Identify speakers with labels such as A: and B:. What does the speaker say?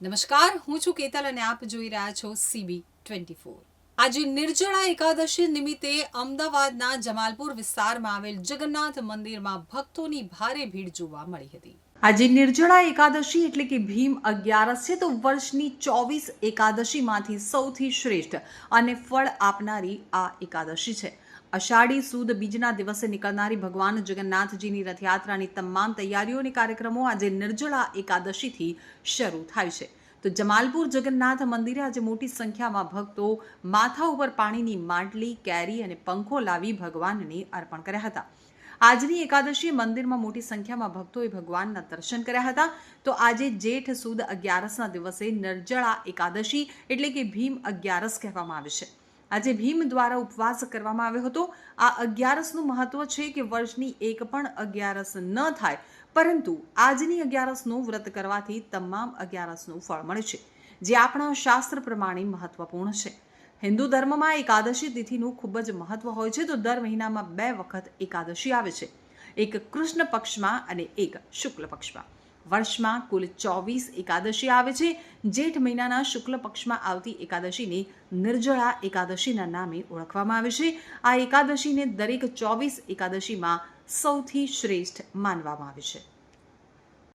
A: નમસ્કાર, હું છું કેતલ અને આપ જોઈ રહ્યા છો સીબી ટ્વેન્ટી ફોર. આજે નિર્જળા એકાદશી નિમિત્તે અમદાવાદના જમાલપુર વિસ્તારમાં આવેલ જગન્નાથ મંદિરમાં ભક્તોની ભારે ભીડ જોવા મળી હતી. આજે નિર્જળા એકાદશી એટલે કે ભીમ અગિયારસ છે, તો વર્ષની ચોવીસ એકાદશીમાંથી સૌથી શ્રેષ્ઠ અને ફળ આપનારી આ એકાદશી છે. અષાઢી સુદ બીજના દિવસે નીકળનારી ભગવાન જગન્નાથજીની રથયાત્રાની તમામ તૈયારીઓ અને કાર્યક્રમો આજે નિર્જળા એકાદશીથી શરૂ થાય છે. તો જમાલપુર જગન્નાથ મંદિરે આજે મોટી સંખ્યામાં ભક્તો માથા ઉપર પાણીની માટલી, કેરી અને પંખો લાવી ભગવાનને અર્પણ કર્યા હતા. આજની એકાદશી મંદિરમાં મોટી સંખ્યામાં ભક્તોએ ભગવાનના દર્શન કર્યા હતા. તો આજે જેઠ સુદ અગિયારસના દિવસે નરજળા એકાદશી એટલે કે ભીમ અગિયારસ કહેવામાં આવે છે. આજે ભીમ દ્વારા ઉપવાસ કરવામાં આવ્યો હતો. આ અગિયારસનું મહત્વ છે કે વર્ષની એક પણ અગિયારસ ન થાય. પરંતુ આજની અગિયારસનું વ્રત કરવાથી તમામ અગિયારસનું ફળ મળે છે. જે આપણા શાસ્ત્ર પ્રમાણે મહત્વપૂર્ણ છે. હિન્દુ ધર્મમાં એકાદશી તિથિનું ખૂબ જ મહત્વ હોય છે, તો દર મહિનામાં બે વખત એકાદશી આવે છે. એક કૃષ્ણ પક્ષમાં અને એક શુક્લ પક્ષમાં. વર્ષમાં કુલ ચોવીસ એકાદશી આવે છે. જેઠ મહિનાના શુક્લ પક્ષમાં આવતી એકાદશીને નિર્જળા એકાદશીના નામે ઓળખવામાં આવે છે. આ એકાદશીને દરેક ચોવીસ એકાદશીમાં સૌથી શ્રેષ્ઠ માનવામાં આવે છે.